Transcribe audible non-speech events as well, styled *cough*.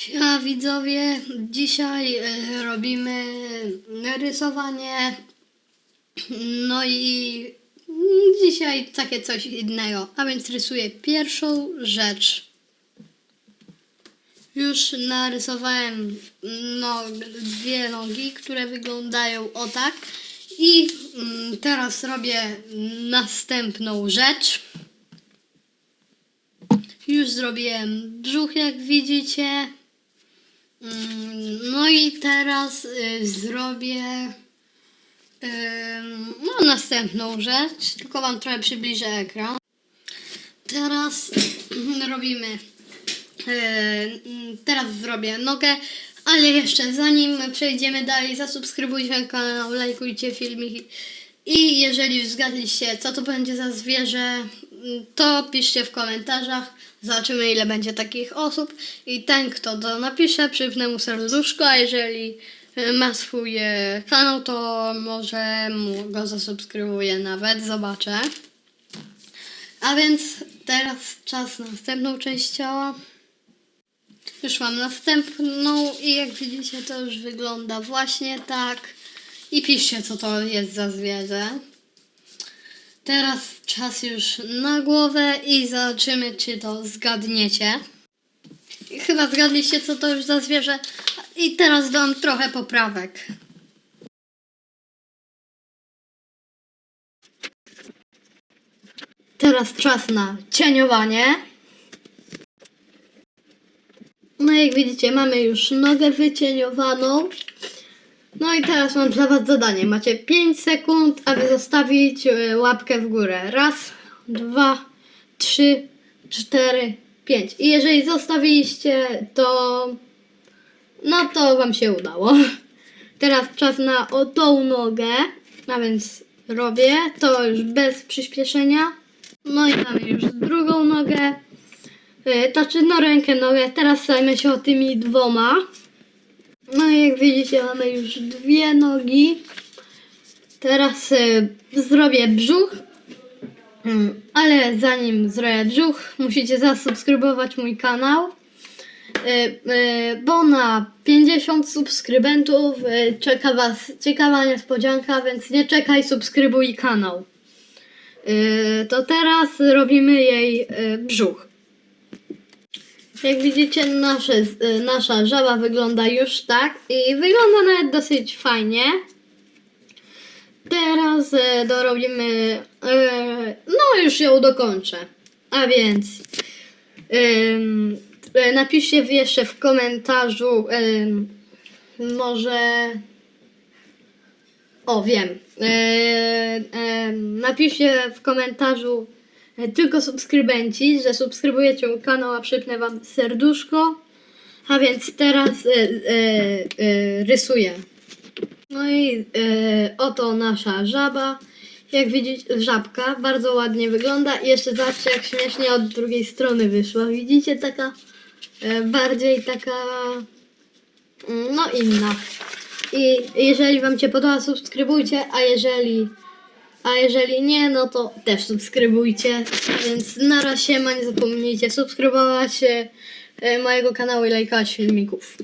Siema widzowie, dzisiaj e, robimy rysowanie, no i dzisiaj takie coś innego, a więc rysuję pierwszą rzecz. Już narysowałem no, dwie nogi, które wyglądają o tak i mm, teraz robię następną rzecz. Już zrobiłem brzuch, jak widzicie. Mm, No i teraz y, zrobię no, następną rzecz. Tylko Wam trochę przybliżę ekran. Teraz *clears throat* robimy. y, mm, Teraz zrobię nogę, ale jeszcze zanim przejdziemy dalej, zasubskrybujcie kanał, lajkujcie filmiki. I jeżeli zgadliście, co to będzie za zwierzę, to piszcie w komentarzach. Zobaczymy, ile będzie takich osób. I ten, kto to napisze, przypnę mu serduszko, a jeżeli y, ma swój e, kanał, to może mu go zasubskrybuję nawet, zobaczę. A więc teraz czas na następną część ciała. Już mam następną i jak widzicie to już wygląda właśnie tak. I piszcie co to jest za zwierzę. Teraz czas już na głowę i zobaczymy czy to zgadniecie. Chyba zgadliście co to już za zwierzę. I teraz dam trochę poprawek. Teraz czas na cieniowanie. No jak widzicie, mamy już nogę wycieniowaną. No i teraz mam dla Was zadanie. Macie 5 sekund, aby zostawić e, łapkę w górę. Raz, dwa, trzy, cztery, pięć. I jeżeli zostawiliście, to no to Wam się udało. Teraz czas na o tą nogę, a więc robię to już bez przyspieszenia. No i mamy już drugą nogę. Znaczy, no rękę, nogę. Teraz zajmę się tymi dwoma. No i jak widzicie, mamy już dwie nogi. Teraz e, zrobię brzuch. Mm, Ale zanim zrobię brzuch, musicie zasubskrybować mój kanał. E, e, Bo na 50 subskrybentów e, czeka Was ciekawa niespodzianka, więc nie czekaj, subskrybuj kanał. To teraz robimy jej brzuch. Jak widzicie, nasze, y, nasza żaba wygląda już tak i wygląda nawet dosyć fajnie. Teraz e, dorobimy, e, no już ją dokończę. A więc napiszcie jeszcze w komentarzu może o wiem napiszcie w komentarzu tylko subskrybenci, że subskrybujecie mój kanał, a przypnę wam serduszko. A więc teraz e, e, e, rysuję. No i e, oto nasza żaba. Jak widzicie, żabka bardzo ładnie wygląda. I jeszcze zobaczcie, jak śmiesznie od drugiej strony wyszła. Widzicie, taka e, bardziej taka mm, no inna. I jeżeli Wam się podoba, subskrybujcie, a jeżeli a jeżeli nie, no to też subskrybujcie. Więc na razie nie zapomnijcie subskrybować e, mojego kanału i lajkować filmików.